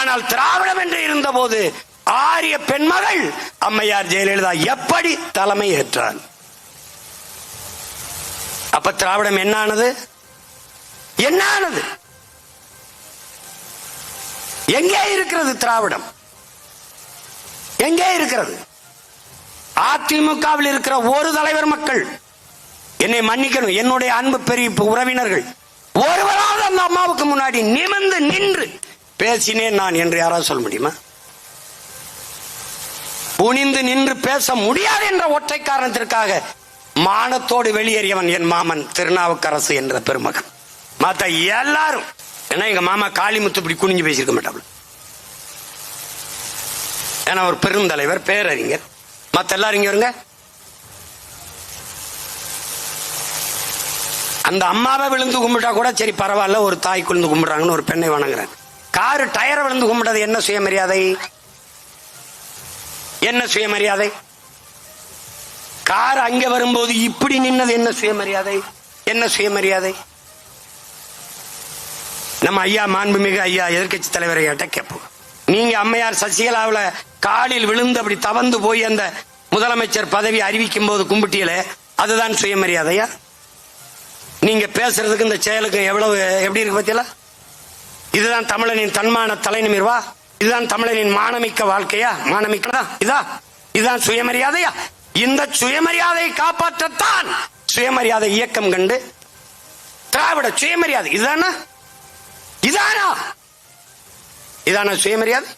ஆனால் திராவிடம் என்று இருந்தபோது ஆரிய பெண்மகள் அம்மையார் ஜெயலலிதா எப்படி தலைமை ஏற்றார் அப்ப திராவிடம் என்னானது? என்னானது? எங்கே இருக்கிறது திராவிடம்? எங்கே இருக்கிறது? அதிமுகவில் இருக்கிற ஒரு தலைவர் மக்கள் என்னை மன்னிக்கணும். என்னுடைய அன்பு பெரிய உறவினர்கள். ஒருவராவது அந்த அம்மாவுக்கு முன்னாடி நிமிந்து நின்று பேசினேன் நான் என்று யாராவது சொல்ல முடியுமா? குனிந்து நின்று பேச முடியாது என்ற ஒற்றை காரணத்திற்காக மானத்தோடு வெளியேறியவன் என் மாமன் திருநாவுக்கரசு என்ற பெருமகன். மத்த எல்லாரும் ஏன்னா எங்க மாமா காளிமுத்து இப்படி குனிஞ்சு பேசியிருக்க மாட்டாள் ஏன்னா ஒரு பெருந்தலைவர் பேரறிஞர். மத்த எல்லாரும் இங்க வருங்க. அந்த அம்மாவை விழுந்து கும்பிட்டா கூட சரி பரவாயில்ல ஒரு தாய் குழுந்து கும்பிடுறாங்கன்னு ஒரு பெண்ணை வணங்குறேன் காரு டயரை விழுந்து கும்பிட்டது என்ன சுயமரியாதை? என்ன சுயமரியாதை? கார் அங்க வரும்போது இப்படி நின்னது என்ன சுயமரியாதை? என்ன சுயமரியாதை? நம்ம ஐயா மாண்புமிகு ஐயா எதிர்க்கட்சி தலைவர் ஐயாட்ட கேட்போம். நீங்க அம்மையார் சசிகலாவுல காலில் விழுந்து அப்படி தவந்து போய் அந்த முதலமைச்சர் பதவி அறிவிக்கும் போது கும்பிட்டியல அதுதான் சுயமரியாதையா? நீங்க பேசுறதுக்கு இந்த செயலுக்கு எவ்வளவு எப்படி இருக்கு பத்தியல இதுதான் தமிழனின் தன்மான தலைநிமிர்வா? இதுதான் தமிழனின் மானமிக்க வாழ்க்கையா? மானமிக்கதா? இதா? இதுதான் சுயமரியாதையா? இந்த சுயமரியாதையை காப்பாற்றத்தான் சுயமரியாதை இயக்கம் கண்டு திராவிட சுயமரியாதை. இதுதானா இதானா? இதானா சுயமரியாதை?